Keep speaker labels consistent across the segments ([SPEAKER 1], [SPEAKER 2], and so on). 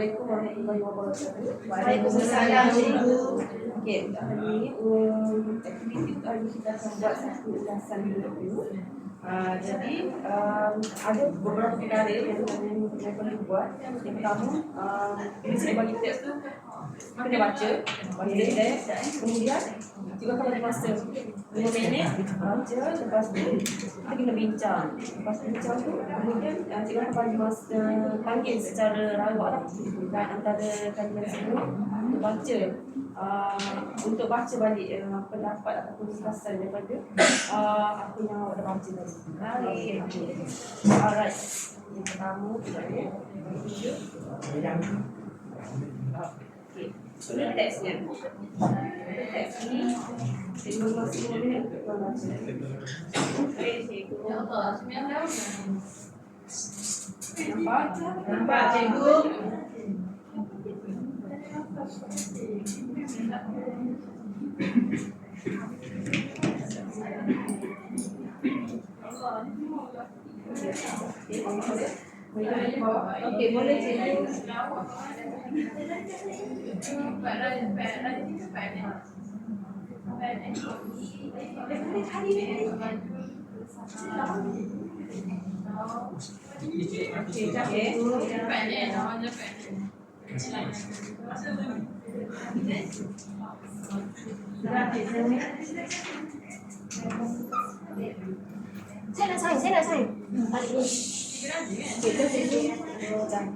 [SPEAKER 1] Assalamualaikum warahmatullahi wabarakatuh.
[SPEAKER 2] Waalaikumsalam, cikgu.
[SPEAKER 1] Okey, hari ini um, aktiviti untuk hari ini kita akan buat satu ulasan dulu. Uh, jadi um, ada beberapa perkara yang yang perlu buat. Yang pertama, um, prinsip bagi teks tu kena baca, baca teks, kemudian juga akan bagi masa 5 minit baca, lepas tu kita kena bincang. Lepas bincang tu, kemudian uh, cikgu akan bagi masa panggil secara rawak lah dan antara kalian semua untuk baca uh, untuk baca balik uh, pendapat ataupun ulasan daripada uh, apa yang awak dah baca tadi. Baik. Alright. Yang pertama, sekejap ya. Video. Okey. Ini teksnya. Teks ni Cikgu masih boleh untuk baca. Baik, cikgu. Nampak?
[SPEAKER 2] Nampak, cikgu?
[SPEAKER 1] Okey, boleh cikgu. Okey, sekejap ya.
[SPEAKER 2] Saya nak
[SPEAKER 1] Okey, dah cikgu. Oh, dah.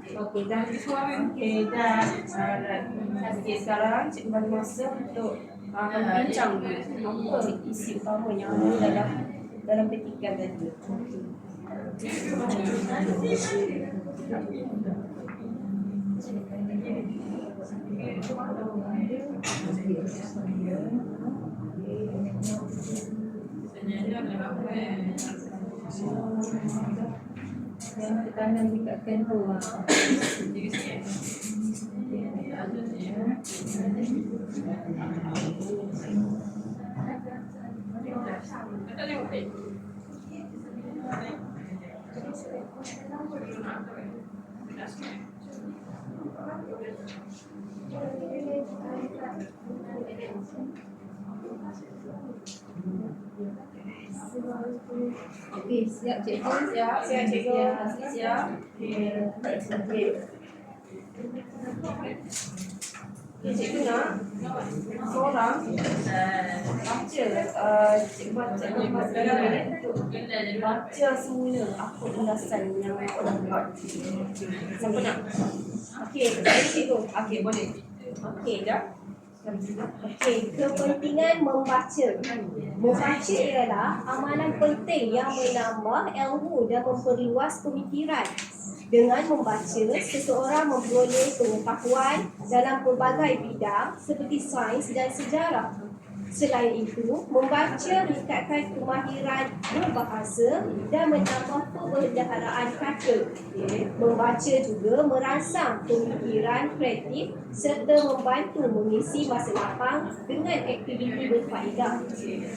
[SPEAKER 1] Okey, sekarang cikgu bagi masa untuk uh, bincang apa isi utama yang ada dalam dalam petikan tadi. Yang tekanan dekat tu. Okey, siap cikgu. Siap, siap cikgu. Siap, siap. Okey. Cikgu nak seorang baca cikgu baca cikgu baca semula apa ulasan yang dah buat. Siapa nak? Okey, cikgu. Okey, boleh. Okey, dah.
[SPEAKER 2] Okey, kepentingan membaca. Membaca ialah amalan penting yang menambah ilmu dan memperluas pemikiran. Dengan membaca, seseorang memperoleh pengetahuan dalam pelbagai bidang seperti sains dan sejarah. Selain itu, membaca meningkatkan kemahiran berbahasa dan menambah perbendaharaan kata. Membaca juga merangsang pemikiran kreatif serta membantu mengisi masa lapang dengan aktiviti berfaedah.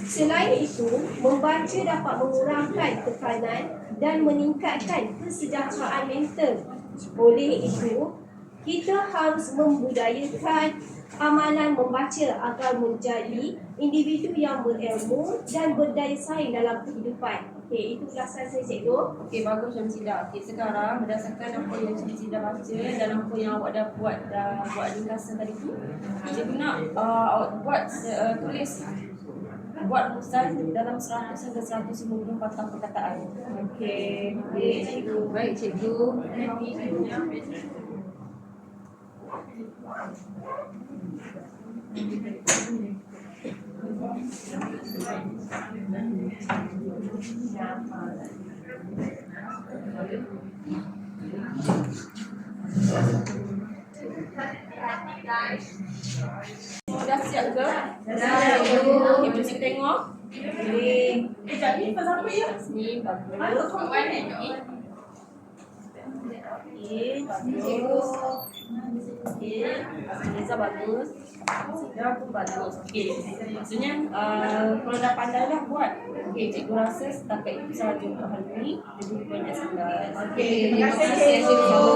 [SPEAKER 2] Selain itu, membaca dapat mengurangkan tekanan dan meningkatkan kesejahteraan mental. Oleh itu, kita harus membudayakan amalan membaca agar menjadi individu yang berilmu dan berdaya saing dalam kehidupan. Okey, itu ulasan saya cikgu.
[SPEAKER 1] Okey, bagus Syamsidah. Okey, sekarang berdasarkan apa yang Syamsidah baca dan apa yang awak dah buat, dah buat ringkasan tadi tu, cikgu nak uh, awak buat, uh, tulis buat rumusan dalam 100 hingga 150 patah perkataan. Okey, okey cikgu. Baik cikgu. Dah siap ke?
[SPEAKER 2] Dah, cikgu.
[SPEAKER 1] Okey, boleh tengok.
[SPEAKER 3] Sekejap ni pasal apa ya?
[SPEAKER 1] Ni bagus.
[SPEAKER 3] Mana kau buat ni?
[SPEAKER 1] Okey, bagus. Sida pun bagus. Okey, maksudnya uh, kalau dah pandai dah buat. Okey, cikgu rasa setakat itu sahaja untuk hari ini. Lebih banyak sangat.
[SPEAKER 3] Okey, terima kasih, cikgu.